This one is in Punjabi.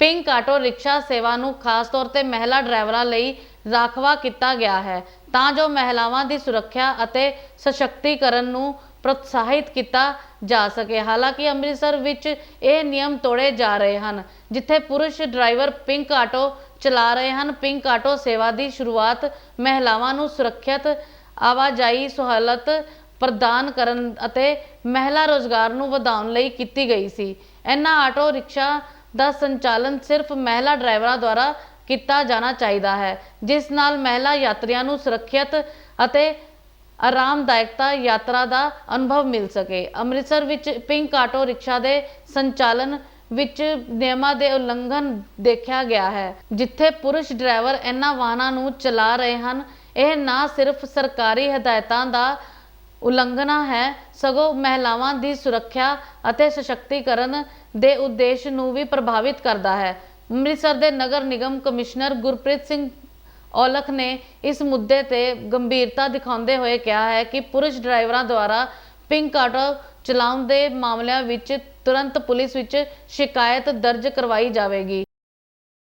ਪਿੰਕ ਆਟੋ ਰਿਕਸ਼ਾ ਸੇਵਾ ਨੂੰ ਖਾਸ ਤੌਰ ਤੇ ਮਹਿਲਾ ਡਰਾਈਵਰਾਂ ਲਈ ਰਾਖਵਾ ਕੀਤਾ ਗਿਆ ਹੈ, ਤਾਂ ਜੋ ਮਹਿਲਾਵਾਂ ਦੀ ਸੁਰੱਖਿਆ ਅਤੇ ਸਸ਼ਕਤੀਕਰਨ ਨੂੰ ਪ੍ਰੋਤਸਾਹਿਤ ਕੀਤਾ ਜਾ ਸਕੇ। ਹਾਲਾਂਕਿ ਅੰਮ੍ਰਿਤਸਰ ਵਿੱਚ ਇਹ ਨਿਯਮ ਤੋੜੇ ਜਾ ਰਹੇ ਹਨ, ਜਿੱਥੇ ਪੁਰਸ਼ ਡਰਾਈਵਰ ਪਿੰਕ ਆਟੋ ਚਲਾ ਰਹੇ ਹਨ। ਪਿੰਕ ਆਟੋ ਸੇਵਾ ਦੀ ਸ਼ੁਰੂਆਤ ਮਹਿਲਾਵਾਂ ਨੂੰ ਸੁਰੱਖਿਅਤ ਆਵਾਜਾਈ ਸਹੂਲਤ ਪ੍ਰਦਾਨ ਕਰਨ ਅਤੇ ਮਹਿਲਾ ਰੋਜ਼ਗਾਰ ਨੂੰ ਵਧਾਉਣ ਲਈ ਕੀਤੀ ਗਈ ਸੀ। ਇਹਨਾਂ ਆਟੋ ਰਿਕਸ਼ਾ ਦਾ ਸੰਚਾਲਨ ਸਿਰਫ ਮਹਿਲਾ ਡਰਾਈਵਰਾਂ ਦੁਆਰਾ ਕੀਤਾ ਜਾਣਾ ਚਾਹੀਦਾ ਹੈ, ਜਿਸ ਨਾਲ ਮਹਿਲਾ ਯਾਤਰੀਆਂ ਨੂੰ ਸੁਰੱਖਿਅਤ ਅਤੇ ਆਰਾਮਦਾਇਕਤਾ ਯਾਤਰਾ ਦਾ ਅਨੁਭਵ ਮਿਲ ਸਕੇ। ਅੰਮ੍ਰਿਤਸਰ ਵਿੱਚ ਪਿੰਕ ਆਟੋ ਰਿਕਸ਼ਾ ਦੇ ਸੰਚਾਲਨ ਵਿੱਚ ਨਿਯਮਾਂ ਦੇ ਉਲੰਘਣ ਦੇਖਿਆ ਗਿਆ ਹੈ, ਜਿੱਥੇ ਪੁਰਸ਼ ਡਰਾਈਵਰ ਇਹਨਾਂ ਵਾਹਨਾਂ ਨੂੰ ਚਲਾ ਰਹੇ ਹਨ। ਇਹ ਨਾ ਸਿਰਫ ਸਰਕਾਰੀ ਹਦਾਇਤਾਂ ਦਾ ਉਲੰਘਣਾ ਹੈ, ਸਗੋਂ ਮਹਿਲਾਵਾਂ ਦੀ ਸੁਰੱਖਿਆ ਅਤੇ ਸਸ਼ਕਤੀਕਰਨ ਦੇ ਉਦੇਸ਼ ਨੂੰ ਵੀ ਪ੍ਰਭਾਵਿਤ ਕਰਦਾ ਹੈ। ਅੰਮ੍ਰਿਤਸਰ ਦੇ ਨਗਰ ਨਿਗਮ ਕਮਿਸ਼ਨਰ ਗੁਰਪ੍ਰੀਤ ਸਿੰਘ ਔਲਖ ਨੇ ਇਸ ਮੁੱਦੇ ਤੇ ਗੰਭੀਰਤਾ ਦਿਖਾਉਂਦੇ ਹੋਏ ਕਿਹਾ ਹੈ ਕਿ ਪੁਰਸ਼ ਡਰਾਈਵਰਾਂ ਦੁਆਰਾ ਪਿੰਕ ਆਟੋ ਚਲਾਉਣ ਦੇ ਮਾਮਲਿਆਂ ਵਿੱਚ ਤੁਰੰਤ ਪੁਲਿਸ ਵਿੱਚ ਸ਼ਿਕਾਇਤ ਦਰਜ ਕਰਵਾਈ ਜਾਵੇਗੀ।